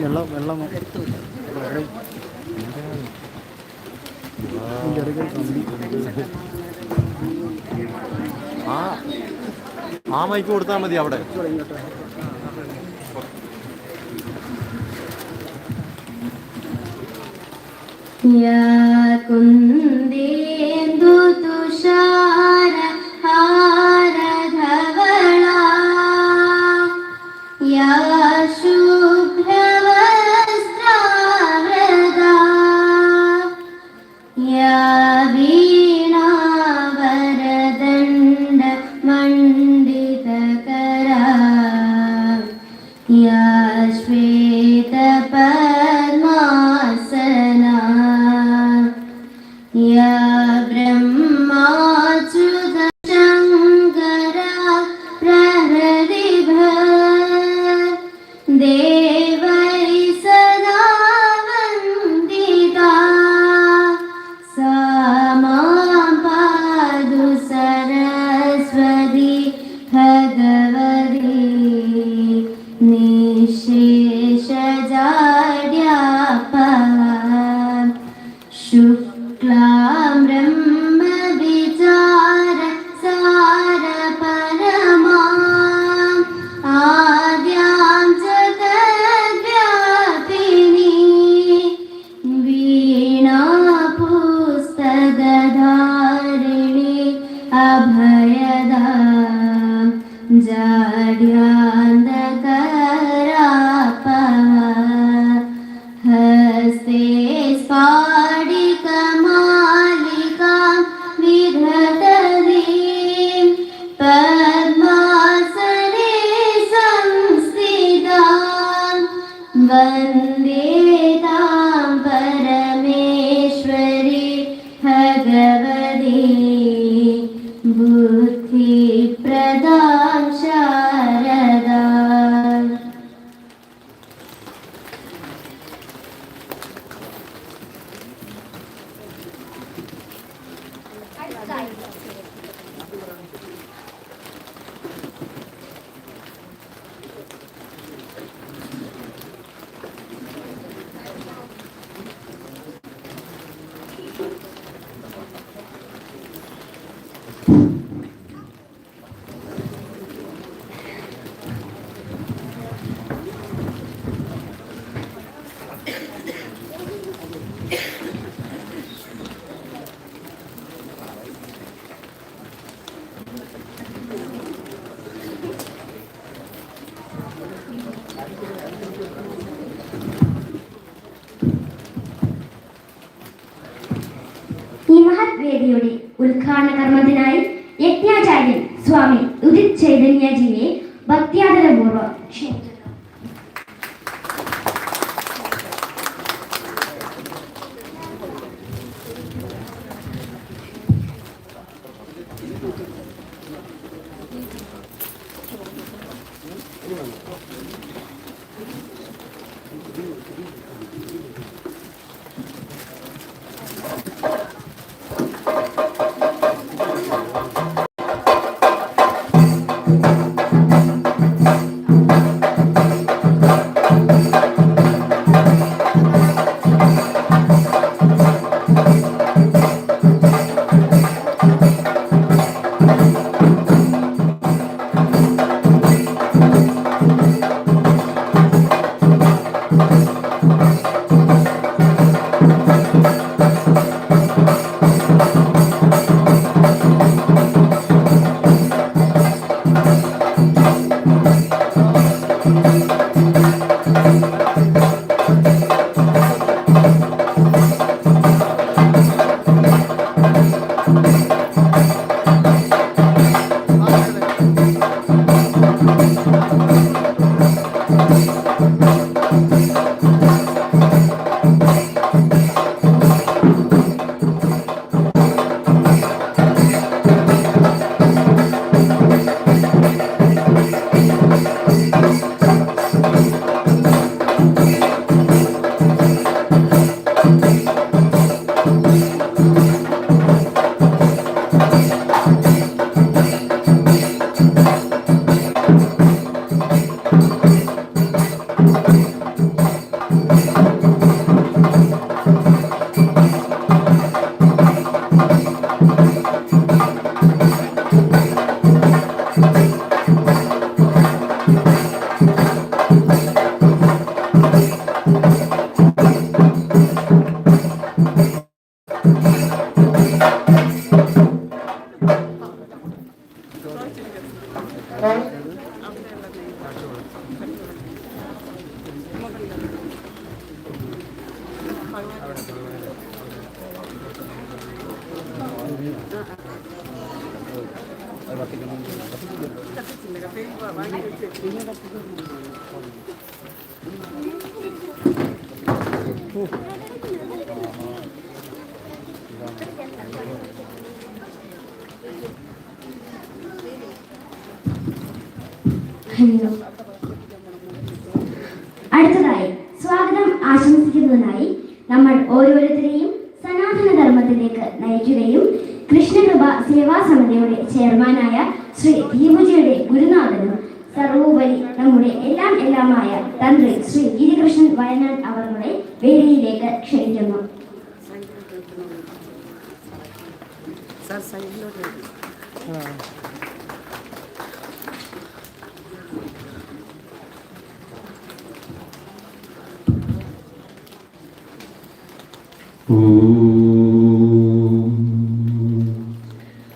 വെള്ളം വെള്ളം ആ ആ മൈക്ക് കൊടുത്താൽ മതി അവിടെ. യാ കുന്ന ya. वन्दे ഈ മഹത് വേദിയുടെ ഉദ്ഘാടന കർമ്മത്തിനായി യജ്ഞാചാര്യൻ സ്വാമി ഉദിത് ചൈതന്യജിയെ ഭക്തിയാദരപൂർവം ക്ഷണിച്ചു Thank you. Спасибо. ഹലോ അടുത്തതായി സ്വാഗതം ആശംസിക്കുന്നതിനായി നമ്മൾ ഓരോരുത്തരെയും സനാതന ധർമ്മത്തിലേക്ക് നയിക്കുകയും കൃഷ്ണകൃപ സേവാ സമിതിയുടെ ചെയർമാനായ ശ്രീ ദീപുജിയുടെ ഗുരുനാഥനും സർവോപരി നമ്മുടെ എല്ലാം എല്ലാമായ തന്ത്രി ശ്രീ ഗിരികൃഷ്ണൻ വയനാട് അവരുടെ വേദിയിലേക്ക് ക്ഷണിക്കുന്നു.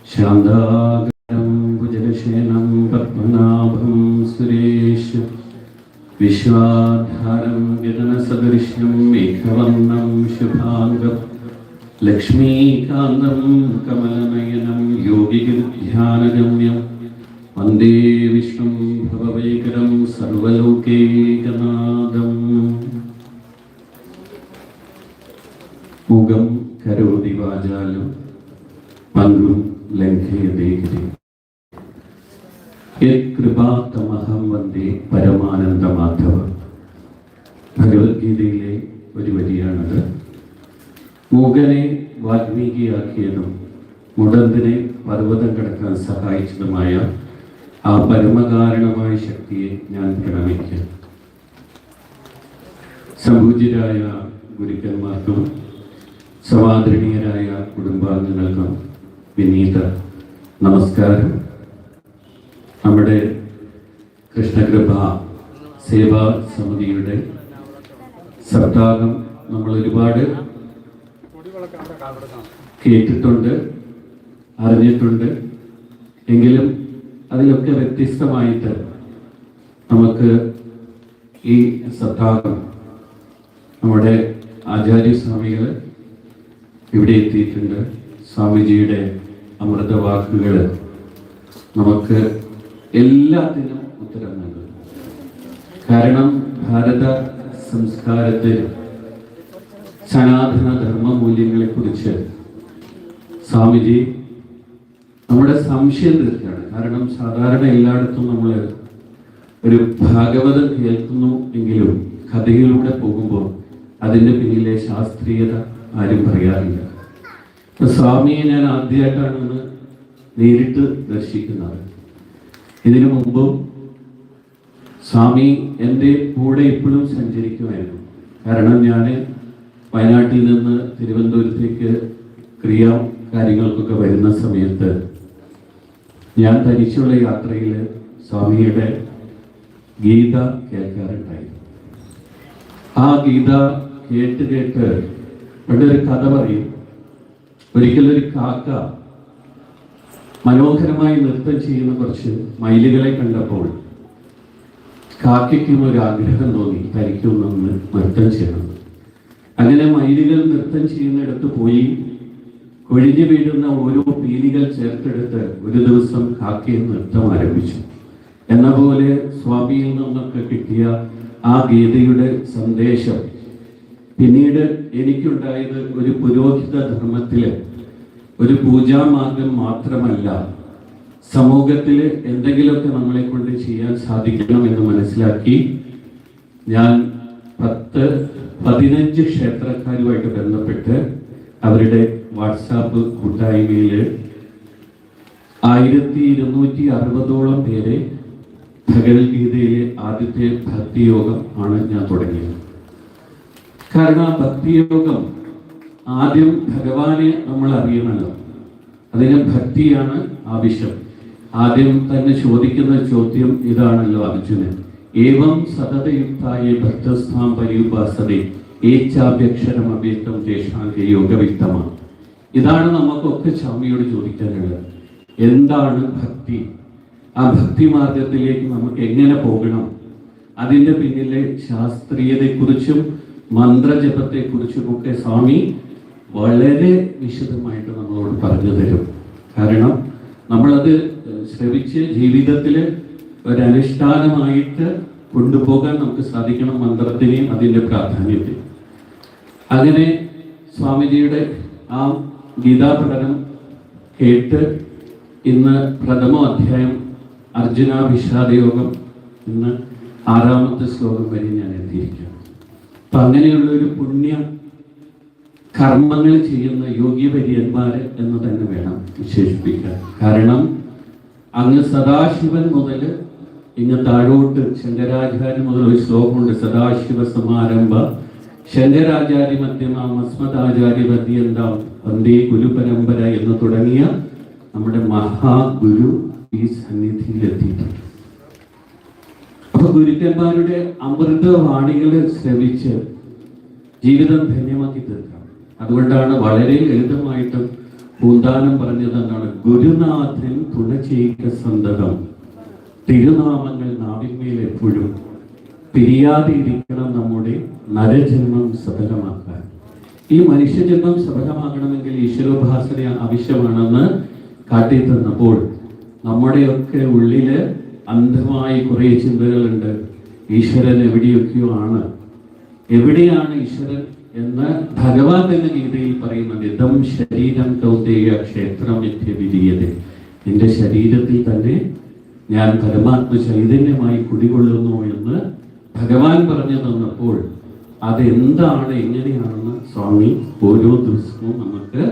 ശാന്താകരം ഭുജലശേനം പത്മനാഭം സുരേഷ് വിശ്വാധാരം ഗഗനസദൃശ്യം മേഘവർണം ശുഭാംഗം ലക്ഷ്മീകാന്തം കമലനയനം യോഗികധ്യാനഗമ്യം വന്ദേ വിഷ്ണും ഭവവൈകരം സർവലോകേകനാദം മുഖം കരോതി വാചാലും പങ്കും ലംഘയതേ യത്കൃപാത്തമഹം വന്ദേ പരമാനന്ദമാധവ. ഭഗവത്ഗീതയിലെ ഒരു വരിയാണത്. മൂകനെ വാൽമീകിയാക്കിയതും മുടന്തിനെ പർവതം കടക്കാൻ സഹായിച്ചതുമായ ആ പരമകാരണമായ ശക്തിയെ ഞാൻ പ്രണമിക്കാം. സംപൂജ്യരായ ഗുരുക്കന്മാർക്കും സമാദരണീയരായ കുടുംബാംഗങ്ങൾക്കും വിനീത നമസ്കാരം. നമ്മുടെ കൃഷ്ണകൃപ സേവാ സമിതിയുടെ സപ്താഹം നമ്മൾ ഒരുപാട് കേട്ടിട്ടുണ്ട് അറിഞ്ഞിട്ടുണ്ട്. എങ്കിലും അതിലൊക്കെ വ്യത്യസ്തമായിട്ട് നമുക്ക് ഈ സപ്താഹം നമ്മുടെ ആചാര്യസ്വാമികൾ ഇവിടെ എത്തിയിട്ടുണ്ട് സ്വാമിജിയുടെ അമൃതവാക്കുകൾ നമുക്ക് എല്ലാത്തിനും ഉത്തരം നൽകുന്നു. കാരണം ഭാരത സംസ്കാരത്തിൽ സനാതന ധർമ്മ മൂല്യങ്ങളെ കുറിച്ച് സ്വാമിജി നമ്മുടെ സംശയം തീർക്കുകയാണ്. കാരണം സാധാരണ എല്ലായിടത്തും നമ്മൾ ഒരു ഭാഗവതം കേൾക്കുന്നു എങ്കിലും കഥയിലൂടെ പോകുമ്പോൾ അതിന്റെ പിന്നിലെ ശാസ്ത്രീയത ആരും പറയാറില്ല. ഇപ്പൊ സ്വാമിയെ ഞാൻ ആദ്യമായിട്ടാണ് നേരിട്ട് ദർശിക്കുന്നത്. ഇതിനു മുമ്പും സ്വാമി എന്റെ കൂടെ ഇപ്പോഴും സഞ്ചരിക്കുമായിരുന്നു. കാരണം ഞാൻ വയനാട്ടിൽ നിന്ന് തിരുവനന്തപുരത്തേക്ക് ക്രിയ കാര്യങ്ങൾക്കൊക്കെ വരുന്ന സമയത്ത് ഞാൻ തനിച്ചുള്ള യാത്രയിൽ സ്വാമിയുടെ ഗീത കേൾക്കാറുണ്ടായിരുന്നു. ആ ഗീത കേട്ട് കേട്ട് ഇവിടെ ഒരു കഥ പറയും. ഒരിക്കലൊരു കാക്ക മനോഹരമായി നൃത്തം ചെയ്യുന്ന കുറച്ച് മയിലുകളെ കണ്ടപ്പോൾ കാക്കയ്ക്കും ഒരു ആഗ്രഹം തോന്നി തനിക്കും നമ്മൾ നൃത്തം ചെയ്യണം. അങ്ങനെ മയിലുകൾ നൃത്തം ചെയ്യുന്നിടത്ത് പോയി. കൊഴിഞ്ഞു വീഴുന്ന ഓരോ പീലികൾ ചേർത്തെടുത്ത് ഒരു ദിവസം കാക്കയും നൃത്തം ആരംഭിച്ചു. എന്ന പോലെ സ്വാമിയിൽ നിന്നൊക്കെ കിട്ടിയ ആ ഗീതയുടെ സന്ദേശം പിന്നീട് എനിക്കുണ്ടായത് ഒരു പുരോഹിത ധർമ്മത്തിൽ ഒരു പൂജാമാർഗം മാത്രമല്ല സമൂഹത്തിൽ എന്തെങ്കിലുമൊക്കെ നമ്മളെ കൊണ്ട് ചെയ്യാൻ സാധിക്കണം എന്ന് മനസ്സിലാക്കി ഞാൻ പത്ത് പതിനഞ്ച് ക്ഷേത്രക്കാരുമായിട്ട് ബന്ധപ്പെട്ട് അവരുടെ വാട്സാപ്പ് കൂട്ടായ്മയിൽ ആയിരത്തി ഇരുന്നൂറ്റി അറുപതോളം പേരെ ഭഗവത്ഗീതയിലെ ആദ്യത്തെ ഭക്തിയോഗം ആണ് ഞാൻ തുടങ്ങിയത്. കാരണം ഭക്തിയോഗം ആദ്യം ഭഗവാനെ നമ്മൾ അറിയണമല്ലോ അതിന് ഭക്തിയാണ് ആവശ്യം. ആദ്യം തന്നെ ചോദിക്കുന്ന ചോദ്യം ഇതാണല്ലോ അർജുനൻ. ഏവം സതതയുക്തായ ഭക്തസ്ഥാം പരിയുപാസതേ ഏച്ചാഭ്യക്ഷരം അഭ്യക്തം ജേഷ്ഠാന്റെ യോഗവിക്തമാണ് ഇതാണ് നമുക്കൊക്കെ സ്വാമിയോട് ചോദിക്കാനുള്ളത്. എന്താണ് ഭക്തി? ആ ഭക്തി മാർഗത്തിലേക്ക് നമുക്ക് എങ്ങനെ പോകണം? അതിന്റെ പിന്നിലെ ശാസ്ത്രീയതയെക്കുറിച്ചും മന്ത്രജപത്തെക്കുറിച്ചുമൊക്കെ സ്വാമി വളരെ വിശദമായിട്ട് നമ്മളോട് പറഞ്ഞു തരും. കാരണം നമ്മളത് ശ്രവിച്ച് ജീവിതത്തിൽ ഒരനുഷ്ഠാനമായിട്ട് കൊണ്ടുപോകാൻ നമുക്ക് സാധിക്കണം മന്ത്രത്തിനെയും അതിന്റെ പ്രാധാന്യത്തെയും. അങ്ങനെ സ്വാമിജിയുടെ ആ ഗീതാ പഠനം കേട്ട് ഇന്ന് പ്രഥമ അധ്യായം അർജുന വിഷാദയോഗം ഇന്ന് ആറാമത്തെ ശ്ലോകം വരെ ഞാൻ എത്തിയിരിക്കുകയാണ് അപ്പൊ അങ്ങനെയുള്ള ഒരു പുണ്യ കർമ്മങ്ങൾ ചെയ്യുന്ന യോഗ്യപര്യന്മാർ എന്ന് തന്നെ വേണം വിശേഷിപ്പിക്കാൻ. കാരണം അങ്ങ് സദാശിവൻ മുതൽ ഇങ്ങ് താഴോട്ട് ശങ്കരാചാര്യ മുതൽ ഒരു ശ്ലോകമുണ്ട് സദാശിവ സമാരംഭ. ശങ്കരാചാര്യ മധ്യമ മസ്മദാചാര്യ പര്യന്താം വന്ദേ ഗുരു പരമ്പര എന്ന് തുടങ്ങിയ നമ്മുടെ മഹാഗുരു ഈ സന്നിധിയിൽ എത്തിയിട്ടുണ്ട് അപ്പൊ ഗുരുക്കന്മാരുടെ അമൃതവാണികൾ ശ്രവിച്ച് ജീവിതം ധന്യമാക്കി തീർക്കാം. അതുകൊണ്ടാണ് വളരെ ലളിതമായിട്ടും പൂന്താനം പറഞ്ഞത് ഗുരുനാഥൻ തുണ ചെയ്ത സന്തതം. തിരുനാമങ്ങൾ നാവിന്മേൽ എപ്പോഴും പിരിയാതെ ഇരിക്കണം നമ്മുടെ നരജന്മം സഫലമാക്കാൻ. ഈ മനുഷ്യജന്മം സഫലമാകണമെങ്കിൽ ഈശ്വരോപാസന ആവശ്യമാണെന്ന് കാട്ടി തന്നപ്പോൾ നമ്മുടെയൊക്കെ ഉള്ളിൽ അന്ധമായി കുറേ ചിന്തകളുണ്ട്. ഈശ്വരൻ എവിടെയൊക്കെയോ ആണ് എവിടെയാണ് ഈശ്വരൻ എന്ന് ഭഗവാൻ എന്ന ഗീതയിൽ പറയുന്നത് ഇതം ശരീരം കൗന്ദേയ ക്ഷേത്രം വിധീയത. നിന്റെ ശരീരത്തിൽ തന്നെ ഞാൻ പരമാത്മ ചൈതന്യമായി കുടികൊള്ളുന്നു എന്ന് ഭഗവാൻ പറഞ്ഞു തന്നപ്പോൾ അതെന്താണ് എങ്ങനെയാണെന്ന് സ്വാമി ഓരോ ദിവസവും നമുക്ക്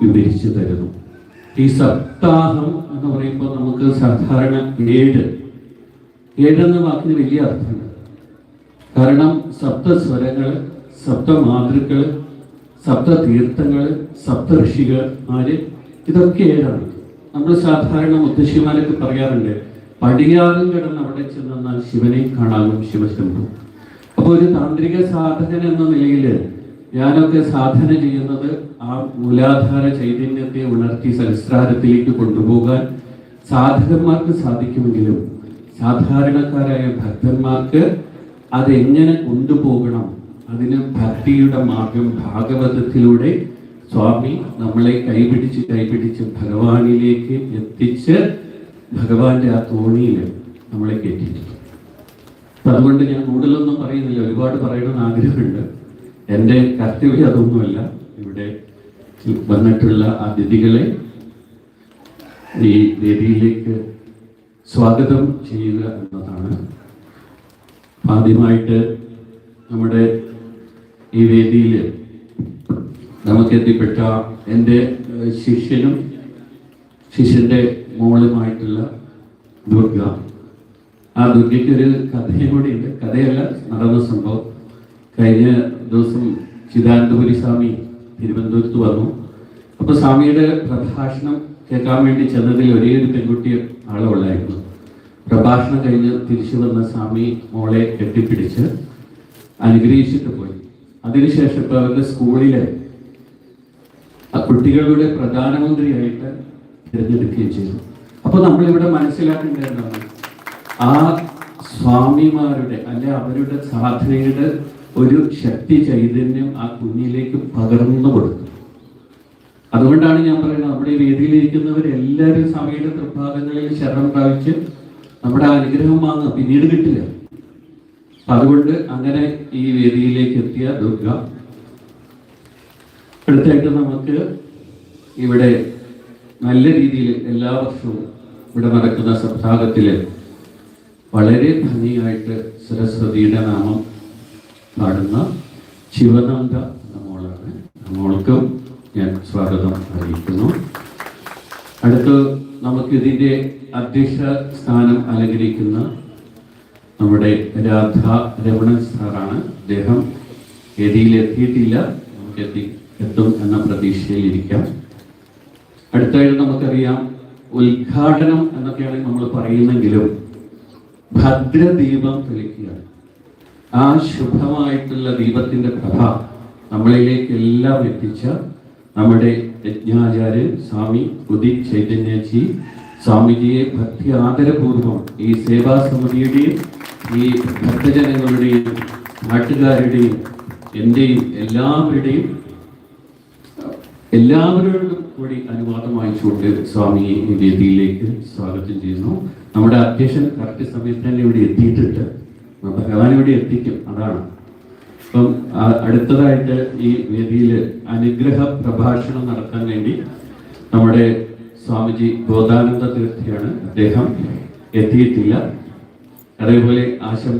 വിവരിച്ചു തരുന്നു. ഈ സപ്താഹം എന്ന് പറയുമ്പോൾ നമുക്ക് സാധാരണ ഏഴ്. ഏഴെന്ന വാക്കിന് വലിയ അർത്ഥമുണ്ട് കാരണം സപ്തസ്വരങ്ങൾ സപ്തമാതൃക്കൾ സപ്തതീർത്ഥങ്ങൾ സപ്തഋഷികൾ ആര്? ഇതൊക്കെ ഏഴാണ്. നമ്മൾ സാധാരണ മുത്തശ്ശിമാരൊക്കെ പറയാറുണ്ട് പടിയാറും കിടന്ന് അവിടെ ചെന്നാൽ ശിവനെ കാണാനും ശിവശംഭു അപ്പോൾ ഒരു താന്ത്രിക സാധകൻ എന്ന നിലയിൽ ഞാനൊക്കെ സാധന ചെയ്യുന്നത് ആ മൂലാധാര ചൈതന്യത്തെ ഉണർത്തി സംസ്കാരത്തിലേക്ക് കൊണ്ടുപോകാൻ സാധകന്മാർക്ക് സാധിക്കുമെങ്കിലും സാധാരണക്കാരായ ഭക്തന്മാർക്ക് അതെങ്ങനെ കൊണ്ടുപോകണം? അതിന് ഭക്തിയുടെ മാർഗം ഭാഗവതത്തിലൂടെ സ്വാമി നമ്മളെ കൈപിടിച്ച് കൈപിടിച്ച് ഭഗവാനിലേക്ക് എത്തിച്ച് ഭഗവാന്റെ ആ തോണിയിൽ നമ്മളെ കയറ്റിയിട്ടുണ്ട്. അതുകൊണ്ട് ഞാൻ കൂടുതലൊന്നും പറയുന്നില്ല. ഒരുപാട് പറയണമെന്ന് ആഗ്രഹമുണ്ട്. എന്റെ കർത്തവ്യം അതൊന്നുമല്ല. ഇവിടെ വന്നിട്ടുള്ള അതിഥികളെ ഈ വേദിയിലേക്ക് സ്വാഗതം ചെയ്യുക എന്നതാണ്. ആദ്യമായിട്ട് നമ്മുടെ ഈ വേദിയിൽ നമുക്ക് എത്തിപ്പെട്ട എന്റെ ശിഷ്യനും ശിഷ്യന്റെ മോളുമായിട്ടുള്ള ദുർഗ. ആ ദുർഗയ്ക്ക് ഒരു കഥയും കൂടി ഉണ്ട് കഥയല്ല നടന്ന സംഭവം. കഴിഞ്ഞ ദിവസം ചിദാനന്ദപുരി സ്വാമി തിരുവനന്തപുരത്ത് വന്നു. അപ്പോൾ സ്വാമിയുടെ പ്രഭാഷണം കേൾക്കാൻ വേണ്ടി ചെന്നതിൽ ഒരേ ഒരു പെൺകുട്ടി ആളെ പ്രഭാഷണം കഴിഞ്ഞ് തിരിച്ചു വന്ന സ്വാമി മോളെ കെട്ടിപ്പിടിച്ച് അനുഗ്രഹിച്ചിട്ട് പോയി. അതിനുശേഷം ഇപ്പൊ അവരുടെ സ്കൂളിലെ കുട്ടികളുടെ പ്രധാനമന്ത്രിയായിട്ട് തിരഞ്ഞെടുക്കുകയും ചെയ്തു. അപ്പൊ നമ്മളിവിടെ മനസ്സിലാക്കേണ്ടതാണ് ആ സ്വാമിമാരുടെ അല്ലെ അവരുടെ സാധനയുടെ ഒരു ശക്തി ചൈതന്യം ആ കുഞ്ഞിലേക്ക് പകർന്നു കൊടുക്കും. അതുകൊണ്ടാണ് ഞാൻ പറയുന്നത് നമ്മുടെ വേദിയിലിരിക്കുന്നവരെല്ലാവരും സ്വാമിയുടെ തൃഭാഗങ്ങളിൽ ശരണം പ്രാപിച്ച് നമ്മുടെ അനുഗ്രഹം വാങ്ങുക. പിന്നീട് കിട്ടില്ല. അതുകൊണ്ട് അങ്ങനെ ഈ വേദിയിലേക്ക് എത്തിയ ദുർഗ. അടുത്തായിട്ട് നമുക്ക് ഇവിടെ നല്ല രീതിയിൽ എല്ലാ വർഷവും ഇവിടെ നടക്കുന്ന സപ്താഹത്തിൽ വളരെ ഭംഗിയായിട്ട് സരസ്വതിയുടെ നാമം പാടുന്ന ശിവനന്ദ എന്ന മോളാണ്. മോൾക്കും ഞാൻ സ്വാഗതം അറിയിക്കുന്നു. അടുത്ത് നമുക്ക് ഇതിന്റെ അധ്യക്ഷ സ്ഥാനം അലങ്കരിക്കുന്ന നമ്മുടെ രാധ രമണൻ സാറാണ്. അദ്ദേഹം ഗതിയിൽ എത്തിയിട്ടില്ല നമുക്ക് എത്തി എത്തും എന്ന പ്രതീക്ഷയിൽ ഇരിക്കാം അടുത്തായിട്ട് നമുക്കറിയാം ഉദ്ഘാടനം എന്നൊക്കെയാണ് നമ്മൾ പറയുന്നെങ്കിലും ഭദ്രദീപം തെളിക്കുകയാണ്. ആ ശുഭമായിട്ടുള്ള ദീപത്തിന്റെ പ്രഭ നമ്മളിലേക്ക് എല്ലാം എത്തിച്ച നമ്മുടെ യജ്ഞാചാര്യൻ സ്വാമി ഉദിത് ചൈതന്യജി. സ്വാമിജിയെ ഭക്തി ആദരപൂർവം ഈ സേവാ സമിതിയുടെയും ഈ ഭക്തജനങ്ങളുടെയും നാട്ടുകാരുടെയും എന്റെയും എല്ലാവരുടെയും എല്ലാവരോടും കൂടി അനുവാദം വാങ്ങിച്ചുകൊണ്ട് സ്വാമിയെ വേദിയിലേക്ക് സ്വാഗതം ചെയ്യുന്നു. നമ്മുടെ അധ്യക്ഷൻ കറക്റ്റ് സമയത്ത് തന്നെ ഇവിടെ എത്തിയിട്ടുണ്ട്. ഭഗവാൻ ഇവിടെ എത്തിക്കും അതാണ്. അപ്പം അടുത്തതായിട്ട് ഈ വേദിയിൽ അനുഗ്രഹ പ്രഭാഷണം നടത്താൻ വേണ്ടി നമ്മുടെ സ്വാമിജി ബോധാനന്ദ തീർത്ഥയാണ് അദ്ദേഹം എത്തിയിട്ടില്ല. അതേപോലെ ആശംസ